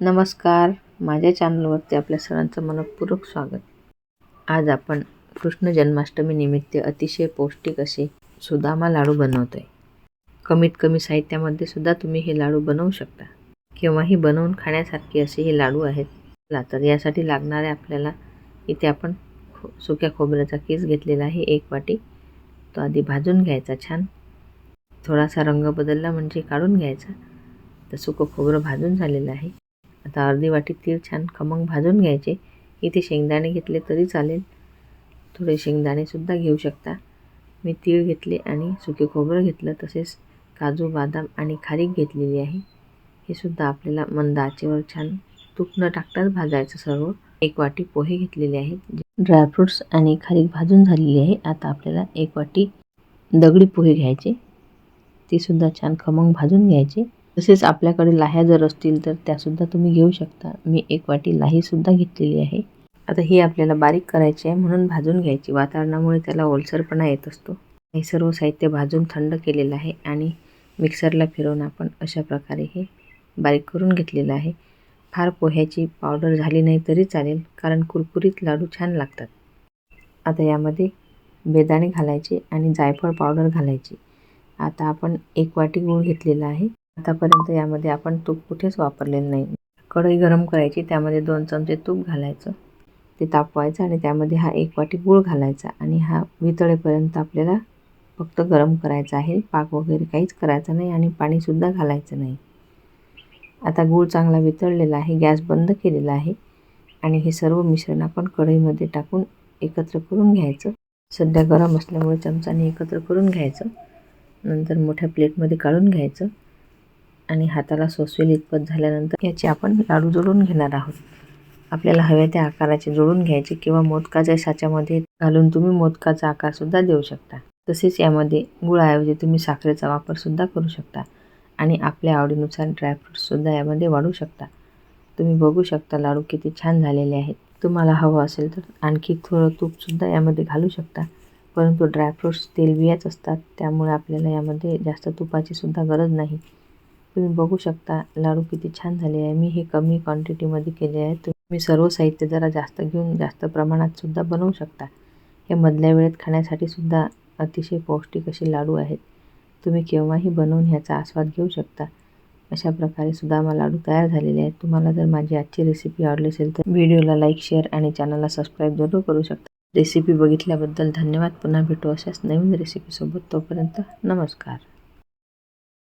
नमस्कार. माझ्या चॅनलवरती आपल्या सर्वांचं मनपूर्वक स्वागत. आज आपण कृष्ण जन्माष्टमीनिमित्त अतिशय पौष्टिक असे सुदामा लाडू बनवतो आहे कमीत कमी साहित्यामध्ये सुद्धा तुम्ही हे लाडू बनवू शकता. केव्हाही बनवून खाण्यासारखे असे हे लाडू आहेत. तर यासाठी लागणारे आपल्याला इथे आपण खो सुक्या खोबऱ्याचा केस घेतलेला आहे एक वाटी. तो आधी भाजून घ्यायचा छान. थोडासा रंग बदलला म्हणजे काढून घ्यायचा. तर सुकं खोबरं भाजून झालेलं आहे. आता अर्धी वाटी तीळ छान खमंग भाजून घ्यायचे. इथे शेंगदाणे घेतले तरी चालेल. थोडे शेंगदाणेसुद्धा घेऊ शकता. मी तीळ घेतले आणि सुके खोबरं घेतलं तसेच काजू बदाम आणि खारीक घेतलेली आहे. हे सुद्धा आपल्याला मंद आचेवर छान तूप न टाकताच भाजायचं सर्व. एक वाटी पोहे घेतलेले आहेत. ड्रायफ्रूट्स आणि खारीक भाजून झालेली आहे. आता आपल्याला एक वाटी दगडी पोहे घ्यायचे. ते सुद्धा छान खमंग भाजून घ्यायचे. तसेच आपल्याकडे लाह्या जर असतील तर त्यासुद्धा तुम्ही घेऊ शकता. मी एक वाटी लाहीसुद्धा घेतलेली आहे. आता ही आपल्याला बारीक करायची आहे म्हणून भाजून घ्यायची. वातावरणामुळे त्याला ओलसरपणा येत असतो. हे सर्व साहित्य भाजून थंड केलेलं आहे आणि मिक्सरला फिरवून आपण अशा प्रकारे हे बारीक करून घेतलेलं आहे. फार पोह्याची पावडर झाली नाही तरी चालेल कारण कुरकुरीत लाडू छान लागतात. आता यामध्ये बेदाणे घालायचे आणि जायफळ पावडर घालायची. आता आपण एक वाटी गूळ घेतलेला आहे. आतापर्यंत यामध्ये आपण तूप कुठेच वापरलेलं नाही. कढई गरम करायची त्यामध्ये दोन चमचे तूप घालायचं. ते तापवायचं आणि त्यामध्ये हा एक वाटी गूळ घालायचा आणि हा वितळेपर्यंत आपल्याला फक्त गरम करायचा आहे. पाक वगैरे काहीच करायचं नाही आणि पाणीसुद्धा घालायचं नाही. आता गूळ चांगला वितळलेला आहे गॅस बंद केलेला आहे आणि हे सर्व मिश्रण आपण कढईमध्ये टाकून एकत्र करून घ्यायचं. सध्या गरम असल्यामुळे चमचाने एकत्र करून घ्यायचं. नंतर मोठ्या प्लेटमध्ये काढून घ्यायचं. आणि हाताला सोसवेल इतपत झाल्यानंतर याचे आपण लाडू जोडून घेणार आहोत. आपल्याला हव्या त्या आकाराचे जोडून घ्यायचे किंवा मोदकाच्या साच्यामध्ये घालून तुम्ही मोदकाचा आकारसुद्धा देऊ शकता. तसेच यामध्ये गुळाऐवजी तुम्ही साखरेचा वापरसुद्धा करू शकता आणि आपल्या आवडीनुसार ड्रायफ्रूट्ससुद्धा यामध्ये वाढू शकता. तुम्ही बघू शकता लाडू किती छान झालेले आहेत. तुम्हाला हवं असेल तर आणखी थोडं तूपसुद्धा यामध्ये घालू शकता. परंतु ड्रायफ्रूट्स तेलबियाच असतात त्यामुळे आपल्याला यामध्ये जास्त तुपाचीसुद्धा गरज नाही. तुम्ही बघू शकता लाडू किती छान झाले आहे. मी हे कमी क्वांटिटीमध्ये केले आहे. तुम्ही सर्व साहित्य जरा जास्त घेऊन जास्त प्रमाणात सुद्धा बनवू शकता. हे मधल्या वेळेत खाण्यासाठी सुद्धा अतिशय पौष्टिक असे लाडू आहेत. तुम्ही केव्हाही बनवून ह्याचा आस्वाद घेऊ शकता. अशा प्रकारे सुद्धा लाडू तयार झालेले आहेत. तुम्हाला जर माझी आजची रेसिपी आवडली असेल तर व्हिडिओला लाईक शेअर आणि चॅनलला सबस्क्राईब जरूर करू शकता. रेसिपी बघितल्याबद्दल धन्यवाद. पुन्हा भेटू अशाच नवीन रेसिपीसोबत तोपर्यंत नमस्कार.